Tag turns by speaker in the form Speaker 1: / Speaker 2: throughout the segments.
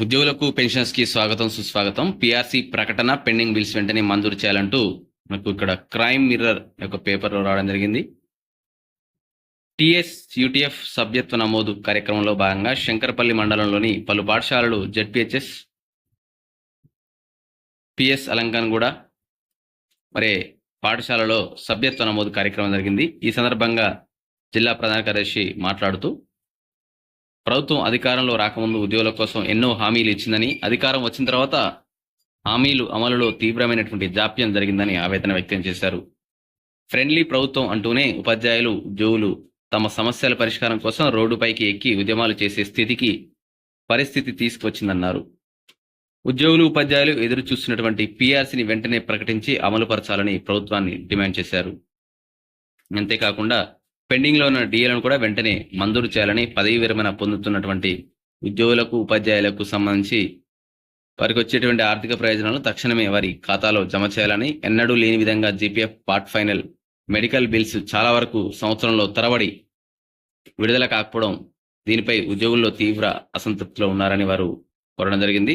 Speaker 1: ఉద్యోగులకు పెన్షన్స్కి స్వాగతం సుస్వాగతం. పిఆర్సీ ప్రకటన పెండింగ్ బిల్స్ వెంటనే మంజూరు చేయాలంటూ మనకు ఇక్కడ క్రైమ్ మిర్రర్ యొక్క పేపర్లో రావడం జరిగింది. టిఎస్ యూటీఎఫ్ సభ్యత్వ నమోదు కార్యక్రమంలో భాగంగా శంకరపల్లి మండలంలోని పలు పాఠశాలలు జెడ్పిహెచ్ఎస్ పిఎస్ అలంకన్ కూడా మరి పాఠశాలలో సభ్యత్వ నమోదు కార్యక్రమం జరిగింది. ఈ సందర్భంగా జిల్లా ప్రధాన కార్యదర్శి మాట్లాడుతూ ప్రభుత్వం అధికారంలో రాకముందు ఉద్యోగుల కోసం ఎన్నో హామీలు ఇచ్చిందని అధికారం వచ్చిన తర్వాత హామీలు అమలులో తీవ్రమైనటువంటి జాప్యం జరిగిందని ఆవేదన వ్యక్తం చేశారు. ఫ్రెండ్లీ ప్రభుత్వం అంటూనే ఉపాధ్యాయులు ఉద్యోగులు తమ సమస్యల పరిష్కారం కోసం రోడ్డుపైకి ఎక్కి ఉద్యమాలు చేసే స్థితికి పరిస్థితి తీసుకొచ్చిందన్నారు. ఉద్యోగులు ఉపాధ్యాయులు ఎదురు చూస్తున్నటువంటి పీఆర్సీని వెంటనే ప్రకటించి అమలుపరచాలని ప్రభుత్వాన్ని డిమాండ్ చేశారు. అంతేకాకుండా పెండింగ్లో ఉన్న డిఏలను కూడా వెంటనే మంజూరు చేయాలని పదవి విరమణ పొందుతున్నటువంటి ఉద్యోగులకు ఉపాధ్యాయులకు సంబంధించి వారికి వచ్చేటువంటి ఆర్థిక ప్రయోజనాలు తక్షణమే వారి ఖాతాలో జమ చేయాలని ఎన్నడూ లేని విధంగా GPF part final medical bills చాలా వరకు సంవత్సరంలో తరబడి విడుదల కాకపోవడం దీనిపై ఉద్యోగుల్లో తీవ్ర అసంతృప్తిలో ఉన్నారని వారు కోరడం జరిగింది.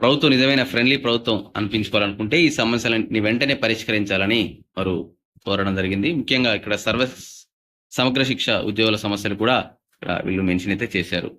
Speaker 1: ప్రభుత్వం నిజమైన ఫ్రెండ్లీ ప్రభుత్వం అనిపించుకోవాలనుకుంటే ఈ సమస్యలన్నింటినీ వెంటనే పరిష్కరించాలని వారు కోరడం జరిగింది. ముఖ్యంగా ఇక్కడ సర్వ సమగ్ర శిక్ష ఉద్యోగుల సమస్యలు కూడా ఇక్కడ వీళ్ళు మెన్షన్ అయితే చేశారు.